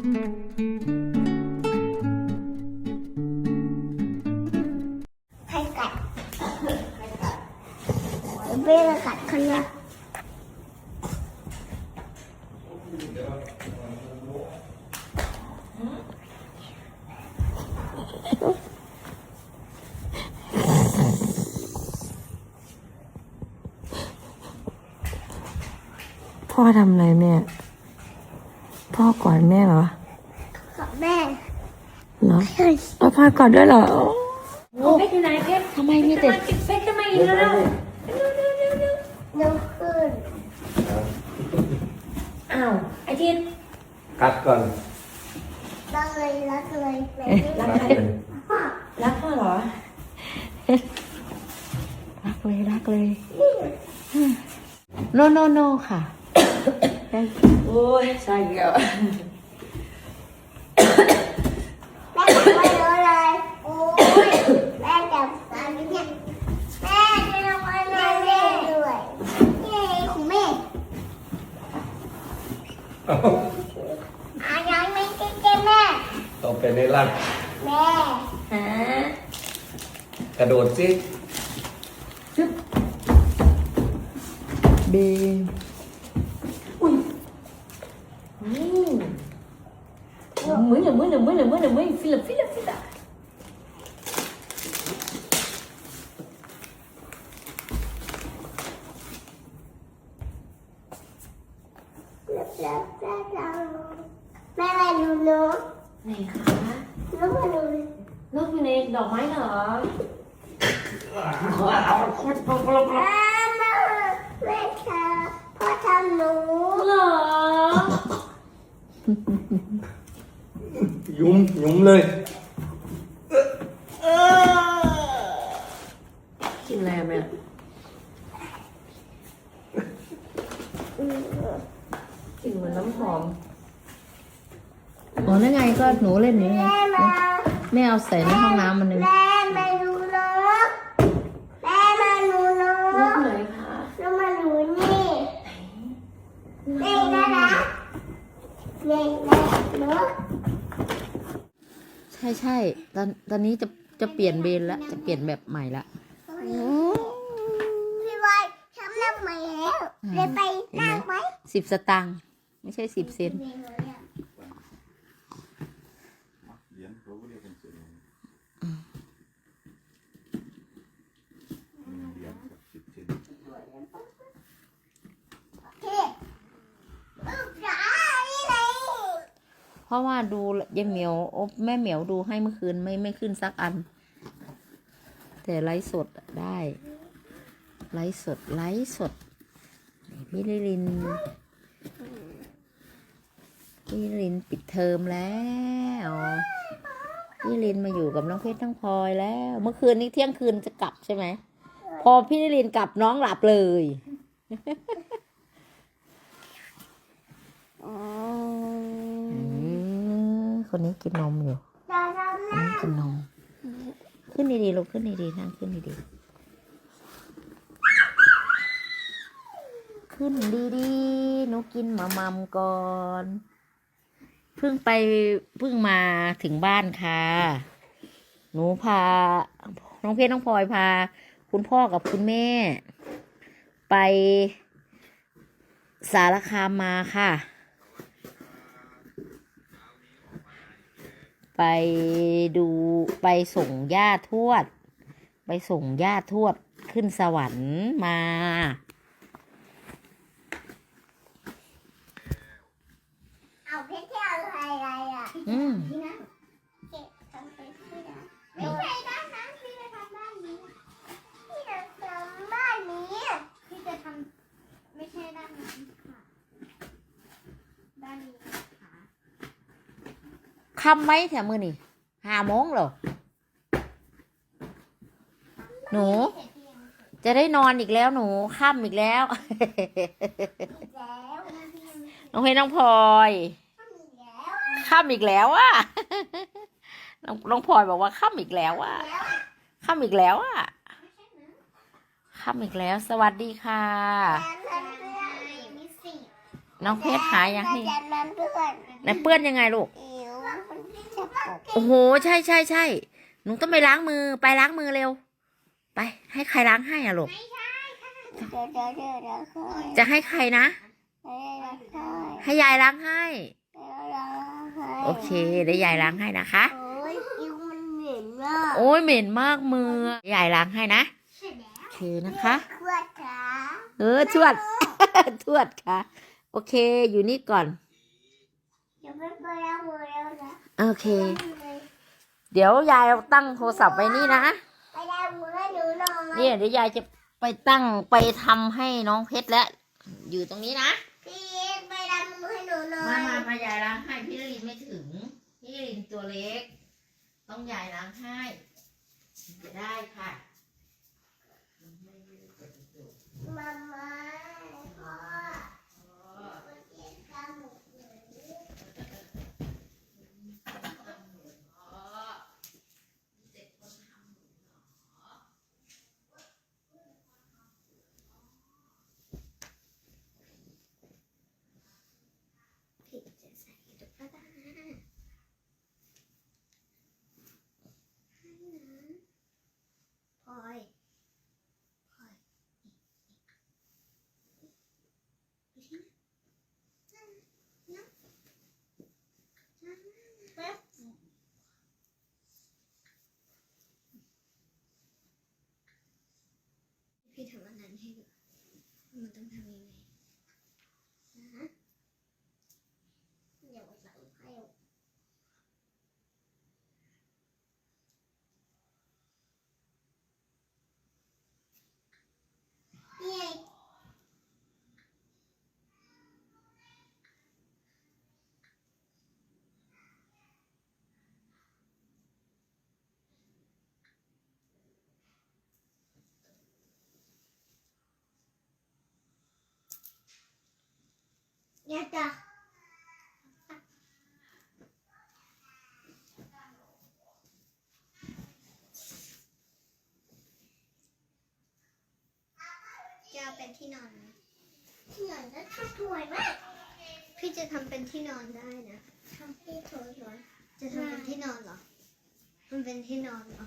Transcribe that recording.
ใครกัดเบ้กัดคนละพ่อทำอะไรแม่ พ่อกอดแม่เหรอกับแม่เหรอเฮ้ยเอาพ่อกอดด้วยเหรอเพชรอยู่ไหนเพชรทำไมมีแต่เพชรจะมาอีกแล้วเร็วเร็วขึ้นอ้าวไอทิศกัดก่อนรักเลยรักเลยแบบนี้กัดเลยรักพ่อเหรอรักเลยรักเลยโนโนโโอ้ยใช่แล้วแม่จับมาเยอะเลยโอ้ยแม่จับตาเนี่ยแม่จะทำอะไรแม่ด้วยเย้ของแม่อาอยังไม่ใช่แม่แม่ต่อไปในร่างแม่ฮะกระโดดสิเบอืมมือหนึ่งมือหนึ่งมือหนึ่งมือหนึ่งมือฟิลฟิลฟิลแล้วแล้วแล้วแม่มาดูนกไหนคะนกมาดูนกอยู่ในดอกไม้เหรอแม่แม่แม่เธอพ่อทำหนูเหรอ ยุ้มยุ้มเลยกินอะไรอะแม่กลิ่นเหมือนน้ำหอมอ๋อนั่นไงก็หนูเล่นอยู่ไงแม่มาแม่เอาใส่ในห้องน้ำมันหนึ่งแม่มาดูนกแม่มาดูนนกกไหนคะแล้วมาดูนี่นี่นะนะนี่นะนกใช่ใช่ตอนตอนนี้จะจะเปลี่ยนเบนละจะเปลี่ยนแบบใหม่ละพี่บอยฉันนั่งมาแล้วเลยไปนั่งไหมสิบสตางค์ไม่ใช่สิบเซน พี่ลูกจ๋านี่ไง เพราะว่าดูยายเหมียวอบแม่เหมียวดูให้เมื่อคืนไม่ไม่ขึ้นสักอัน แต่ไลฟ์สดได้ไลฟ์สดไลฟ์สดพี่ลิลินพี่ลินปิดเทอมแล้วพี่ลินมาอยู่กับน้องเพชรน้งพลอยแล้ว เมื่อคืนนี้เที่ยงคืนจะกลับใช่ไหมพอพี่ลิลินกลับน้องหลับเลยอืม คนนี้กินนมอยู่จะทำอันนี้กินนม ขึ้นดีๆลูกขึ้นดีๆนั่งขึ้นดีๆ ขึ้นดีๆหนูกินมามัมก่อน เพิ่งไปเพิ่งมาถึงบ้านค่ะ หนูพา น้องเพชรน้องพลอยพา คุณพ่อกับคุณแม่ ไปสารคามมาค่ะ ไปดูไปส่งย่าทวด ไปส่งย่าทวดขึ้นสวรรค์มาเอา คำไหมแถวมือนี่ห้าโมงเหรอหนู จะได้นอนอีกแล้วหนูค่ำอีกแล้วแล้วน้องเพชรน้องพลอยแล้วค่ำอีกแล้วอะน้องน้องพลอยบอกว่าค่ำอีกแล้วอะแล้วค่ำอีกแล้วอะค่ำอีกแล้ว สวัสดีค่ะแล้วมีสี่น้องเพชรหายังนี่แต่มันเพื่อนไหนเปื้อนยังไงลูก อิ๋วมันจะปกโอ้โห ใช่ใช่ใช่หนูต้องไปล้างมือไปล้างมือเร็ว ไป ให้ใครล้างให้อะลูกเดี๋ยวเดี๋ยวเดี๋ยวเดี๋ยวค่อยจะให้ใครนะ เดี๋ยวเดี๋ยวค่อยให้ยายล้างให้ เดี๋ยวเดี๋ยวค่อยโอเคเดี๋ยวยายล้างให้นะคะ โอ้ยอิ๋วมันเหม็นมากโอ้ยเหม็นมากมือยายล้างให้นะใช่แล้วโอเคนะคะ ขวดขา เออทวด ทวดค่ะ โอเคอยู่นี่ก่อน เดี๋ยวไปไปล้างมือแล้วนะ โอเค เดี๋ยวยายตั้งโทรศัพท์ไว้นี่นะไปล้างมือให้หนูหน่อยเนี่ยเดี๋ยวยายจะไปตั้งไปทำให้น้องเพชรแล้วอยู่ตรงนี้นะ พี่ไปล้างมือให้หนูหน่อมาย มามายายล้างให้พี่ลินไม่ถึง พี่ลินตัวเล็ก ต้องยายล้างให้จะได้ค่ะ มาม่าพ่อเจ็บกันหมดเลย ผิดจะใส่ตุ๊กตาให้นะพลอยพลอยดูสินะนะนะแป๊บ พี่ทำอันนั้นให้ดูมันต้องทำยังไงนะ เดี๋ยวใส่ให้นี่ยาจ้ะ จะเอาเป็นที่นอนไหมที่ไหนจะทำสวยมากพี่จะทำเป็นที่นอนได้นะ ทำที่สวยสวยจะทำเป็นที่นอนเหรอ มันเป็นที่นอนเหรอ